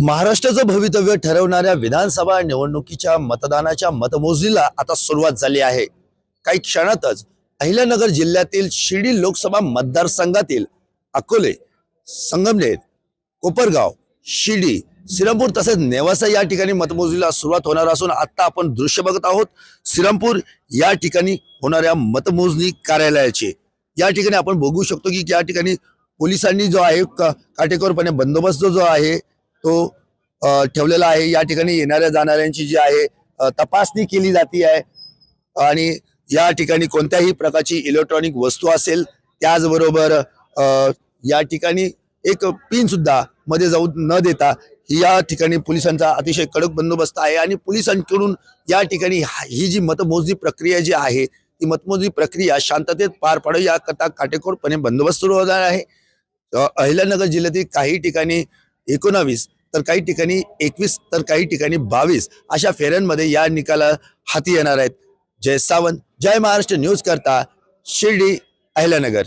महाराष्ट्राचं भवितव्य ठरवणाऱ्या विधानसभा निवडणुकीच्या मतदानाच्या मतमोजणीला आता सुरुवात झाली आहे. काही क्षणातच अहिल्यानगर जिल्ह्यातील शिर्डी लोकसभा मतदारसंघातील अकोले संगमनेर कोपरगाव शिर्डी श्रीरामपूर तसेच नेवासा या ठिकाणी मतमोजणीला सुरुवात होणार असून आता आपण दृश्य बघत आहोत श्रीरामपूर या ठिकाणी होणाऱ्या मतमोजणी कार्यालयाचे. या ठिकाणी आपण बघू शकतो की या ठिकाणी पोलिसांनी जो आहे का- काटेकोरपणे बंदोबस्त जो आहे तो ठेवलेला आहे. या ठिकाणी येणाऱ्या जाणाऱ्यांची जी आहे तपासणी केली जाते आहे. आणि या ठिकाणी कोणत्याही प्रकारची इलेक्ट्रॉनिक वस्तू असेल त्याचबरोबर या ठिकाणी एक पिन सुद्धा मध्ये जाऊ न देता या ठिकाणी पोलिसांचा अतिशय कडक बंदोबस्त आहे. आणि पोलिसांकडून या ठिकाणी ही जी मतमोजणी प्रक्रिया जी आहे ती मतमोजणी प्रक्रिया शांततेत पार पाडू याकरता काटेकोरपणे बंदोबस्त सुरू होणार आहे. अहिल्यानगर जिल्ह्यातील काही ठिकाणी एकोणावीस तर काही ठिकाणी एकवीस तर काही ठिकाणी बावीस अशा फेऱ्यांमध्ये या निकाला हाती येणार आहेत. जय सावंत जय महाराष्ट्र न्यूज करता शिर्डी अहिल्यानगर.